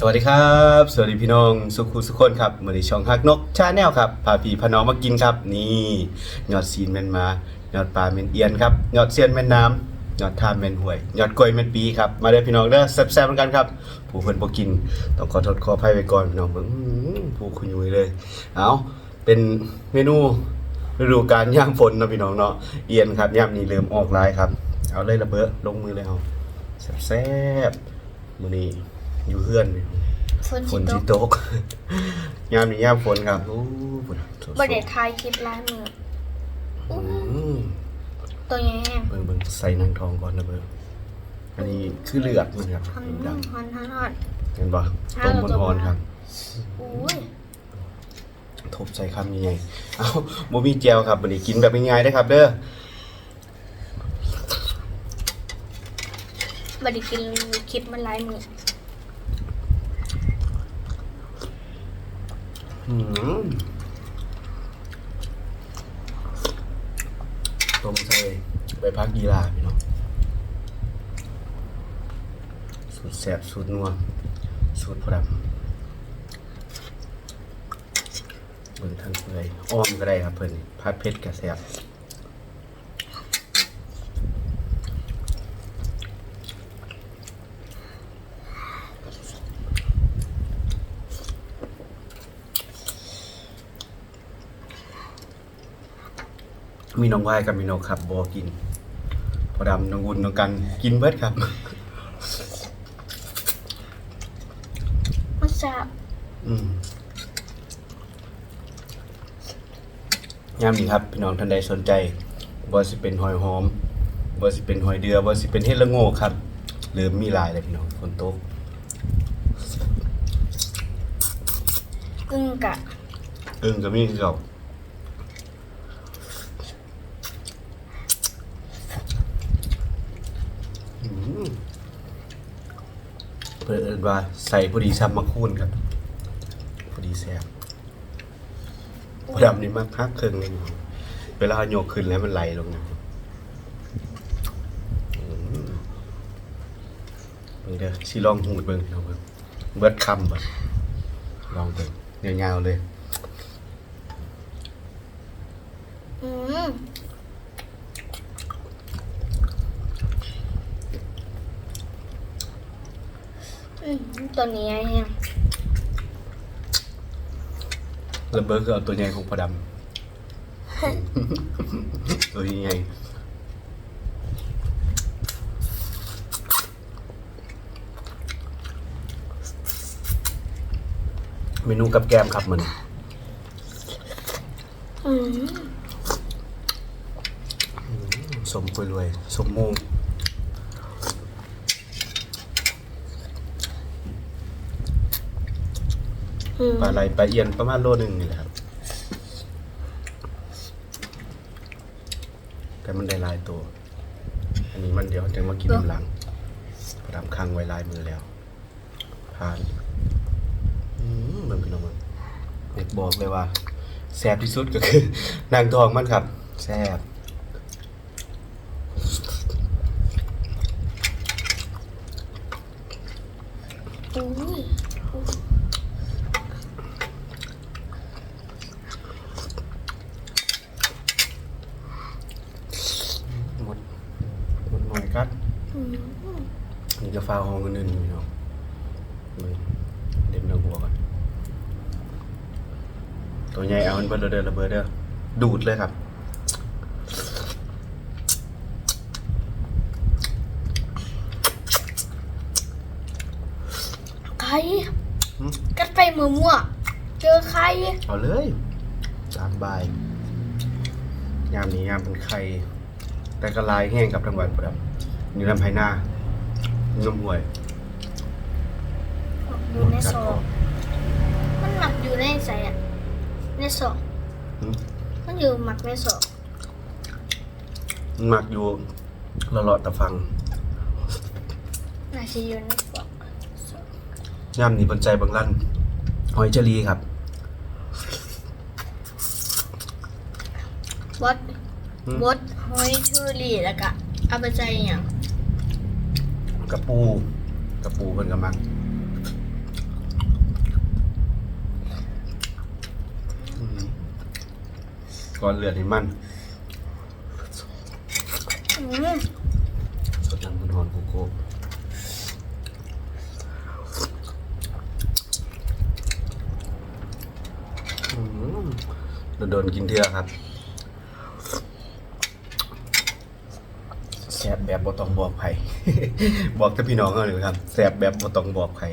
สวัสดีครับ สวัสดีพี่น้องสุขุสุขคนครับมาในช่องฮักนกชาแนลครับพาพี่พาน้องมากินครับ นี่ยอดซีนแมนมายอดปลาเมนเอียนครับยอดเซียนแมนน้ำยอดทานแมนห่วยยอดกล้วยแมนปีครับมาได้พี่น้องเด้อแซ่บๆเหมือนกันครับ ผู้เพิ่นบ่กิน ต้องขอโทษขออภัยไว้ก่อนพี่น้องเบิ่งผู้คุณยุ้ยเลย เอาเป็นเมนูฤดูกาลย่างฝนนะพี่น้องเนาะเอียนครับย่ามนี้เริ่มออกลายครับ เอาเลยระเบ้อลงมือเลยเอาแซ่บๆมื้อนี้ อยู่เฮือนนี่ฝนฝสินตที่กตก ยามนี้ยามฝนครับโอ้ฝนสดๆบ่ได้ถ่ายคลิปลายมืออืมตัวใหญ่แห้งเบิ่งเบิ่งใส่นางทองก่อนนะเบิ่งอันนี้คือเลือดมันครับฮอนดฮอนฮอนฮอนำเห็นบ่ต้มบนฮอนครับ อุ้ยทุบใส่คำยังไงเอ้าบ่มีแจวครับบัดนี้กินแบบง่ายๆได้อครับ เด้อ บ่ได้กินคลิปมันลายมือ อืม ต้มใส่ใบพักยีราพี่น้องสูตรแซบสูตรนัวสูตรพรำเบิ่งทางเลยอ้อมก็ได้ครับเพื่อนพัดเพชรกระแสบ มีน้องวายกับมีน้องครับบอกินพอดำน้องวุนน้องกันกินเบิดครับมันแซ่บอืมยามนี้ครับ พี่น้องท่านใดสนใจบ่สิเป็นหอยหอมบ่สิเป็นหอยเดือบ่สิเป็นเฮ็ดละโงกครับหรือมีหลายเลยพี่น้องฝนตกกึ่งกะอึ่งก็มีคือเก่าอืม เพิ่นเอินว่าใส่พอดีซ้ำมะคูนครับพอดีแซ่บพอดำนี่มากคักเครื่องเลยเวลาโยกขึ้นแล้วมันไหลลงนะอืมเบิ่งเด้อสิลองหูดเบิ่งพี่น้องเบิ่งเบิดคำบ่ลองเบิ่งยาวๆเลย อืมอืม ตัวนี้ไอ้แห้งระเบิดคือเอาตัวใหญ่ของพอดำ ตัวใหญ่เมนูกับแกมครับมันอืมสมปุยรวยสมโมง อืม ปลาไหลปลาเอียนประมาณโลหนึ่งนี่แหละครับแต่มันได้หลายตัว อันนี้มันเดี๋ยวจะมากินน้ำหลังพอดำค้างไว้ลายมือแล้วผ่านอืมมันเป็นออกมาเด็กบอกเลยว่าแซ่บที่สุดก็คือนางทองมันครับแซ่บอุ้ย หมดหมดหน่อยกัด อืม นี่ จะฟ้าห้องกันนึงพี่น้องมึงเด็มเนื้อบัวก่อนตัวใหญ่เอามันเบิดเด้อระเบิดเด้อดูดเลยครับไข่หืมกัดไปมือมั่วเจอไข่เอาเลยตามบายยามนี้ยามเป็นไข่แต่ก็ลายแห้งกับทั้งวันประดับอยู่ลำไผ่หน้า น้ำห่วยอยู่ในซองมันหมักอยู่ในใส่อะในซองหืมมันอยู่หมักในซองมันหมักอยู่ละลอดตะฟังน่าจะอยู่ในซองย่ามนี้บนใจบางลั่นหอยเจรีครับบดหืมบดหอยเชอรี่แล้วก็เอาไปใจอย่าง กระปูกระปูเพิ่นก็มังก่อนเลือดให้มันสดน้ำมันหอนโกโก้โดนกินเทือครับ แสบแบบบ่ต้องบอกใครบอกกับพี่น้องเอาเลยครับแสบแบบบ่ต้องบอกใคร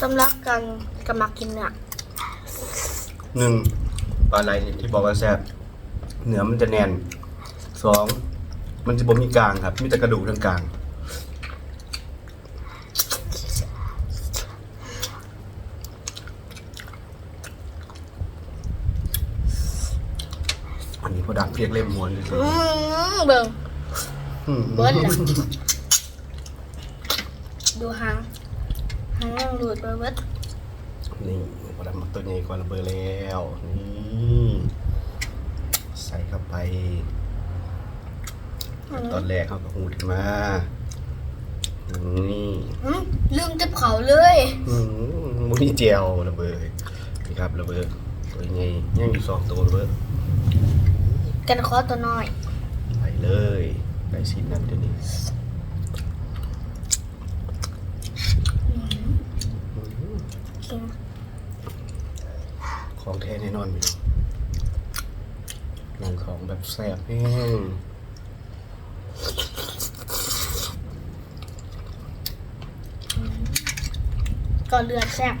สำหรับการกำลังกินเนี่ยหนึ่งปลาไหลที่บอกว่าแซ่บเนื้อมันจะแน่นสองมันจะบ่มีกลางครับ มีแต่กระดูกทั้งกลาง อันนี้พอดังเรียกเล่มม้วนเลยอืมเบิ่งอืมเบิ้ลน่ะดูหางหางยังหลุดไปเบิ้ลนี่พอดังมาตัวใหญ่กว่าระเบิดแล้วนี่ใส่เข้าไปตอนแรกเขาก็หูดขึ้นมานี่อืมลืมจับเขาเลยอืมมูนี่เจียวระเบิดนี่ครับระเบิดตัวใหญ่ยังอยู่สองตัวระเบิด กันคอตัวน้อยไปเลยไปสิน้ำเดี๋ยวนี้กินของแท้แน่นอนพี่น้องหนังของแบบแซ่บแห้งก่อนเลือดแซ่บ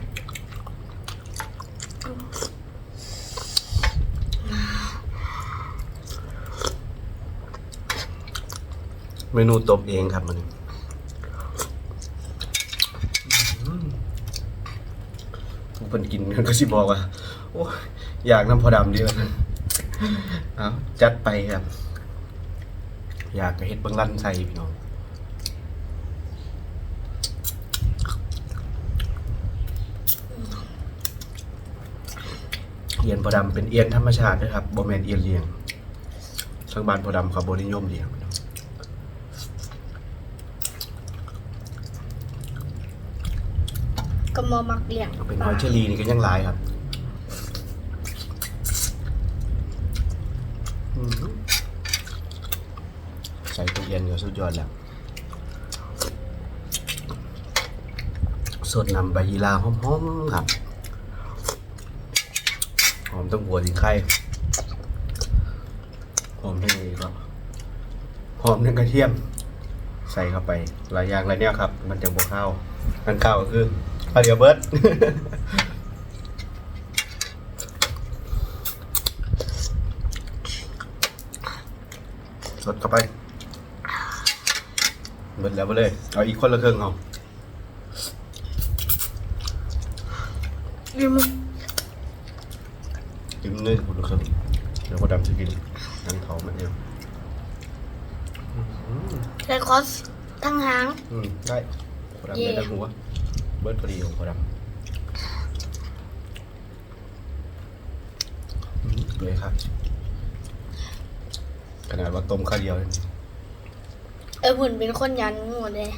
เมนูตบเองครับมันอืมผู้คนกินก็สิบอกว่าโอ้อยากน้ำพอดำดีแล้วกันเอาจัดไปครับ อยากกระเฮ็ดบังลั่นใส่พี่น้องเอียนพอดำเป็นเอียนธรรมชาตินะครับโบแมนเอียนเลี้ยงทางบ้านพอดำเขาบนิยมเลี้ยง กระมอมักเลี้ยงเป็นหอยเชอรีนี่ก็ยังหลายครับใส่ตู้เย็นก็สุดยอดแล้วสดนำใบยีราหอมๆครับหอมต้องหัวสิงไข่หอมทั้งนี้ก็หอมทั้งกระเทียม ใส่เข้าไปหลายอย่างหลายเนี่ยครับ มันจะบวข้าวอันข้าวก็คือ ข้าวเดียวเบิร์ดสดเข้าไป เบิดแล้วไปเลย เอาอีกคนละครึ่งเอาลืมจิ้มเนื้อคนละครึ่งเดี๋ยวพอดำจะกินนั่งเขามันเดียวใช้คอสทั้งหาง อืม ได้พอดำเย่ได้ทั้งหัว เบิร์ดพอดีของพอดำอืมเลยครับ ขนาดว่าต้มข้าวเดียวเลยเออหุ่นเป็นคนยันหมดเลย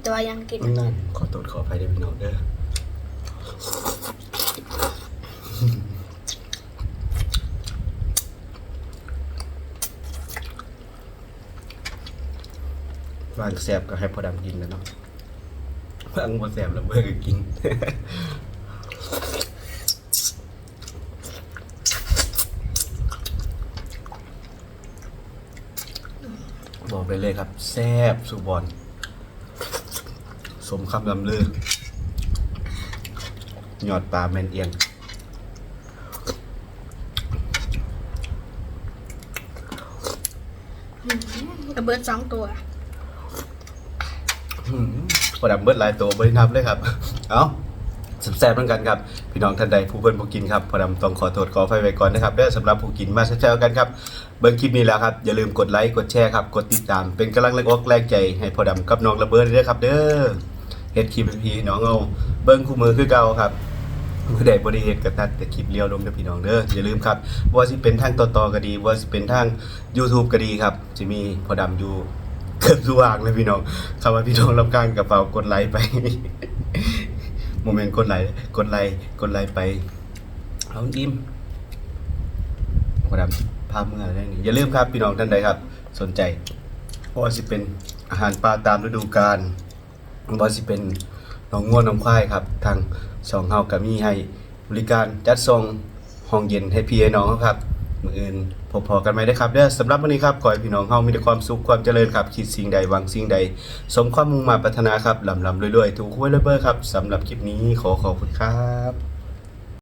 แต่ว่ายังกินนั่นขอโทษขออภัยด้วยพี่น้องเด้อวางแสบก็ให้พอดำกินแล้วเนาะ วางพอแสบแล้วเบื่อก็กินบอกไปเลยครับแซบสุบอลสมคำลำลือหยอดปลาแมนเอียนกระเบิดสองตัว พอดำเบิดหลายตัวบรินับเลยครับ เอาสแซ่บเหมือนกันครับพี่น้องท่านใดผู้เพิ่นผู้กินครับพอดำต้องขอโทษขอไฟไว้ก่อนนะครับเด้สำหรับผู้กินมาแซวๆกันครับเบิ่งคลิปนี้แล้วครับอย่าลืมกดไลค์กดแชร์ครับกดติดตาม เป็นกำลังแรงอกแรงใจให้พอดำกับน้องระเบิดด้วยครับเด้อเฮ็ดคลิปพี่น้องเอาเบิ่งคู่มือคือเก่าครับมื่อใดบ่ได้เฮ็ดก็ตัดแต่คลิปเลี้ยวลงเด้อพี่น้องเด้ออย่าลืมครับว่าสิเป็นทางต่อๆก็ดีว่าสิเป็นทาง YouTube ก็ดีครับจะมีพอดำอยู่ กือบทุกว่างเลยพี่น้องคำว่าพี่น้องรับการกระเป๋ากดไลค์ไปโมเมนต์กดไลค์กดไลค์กดไลค์ไปเอาจิ้มพอดำภาพเมื่อได้นี่อย่าลืมครับพี่น้องท่านใดครับ สนใจว่าสิเป็นอาหารปลาตามฤดูกาลว่าสิเป็นหนองง่วนหนองควายครับ ทางสองเฮาก็มีให้บริการจัดส่งห้องเย็นให้พี่ให้น้องครับ มืออื่นพบพอกันไหมนะครับเด้อสำหรับวันนี้ครับขอให้พี่น้องเฮามีแต่ความสุขความเจริญครับคิดสิ่งใดหวังสิ่งใด สมความมุ่งมาปรารถนาครับลำลำรวยๆถูกหวยรวยเบอร์ครับสำหรับคลิปนี้ขอขอบคุณครับ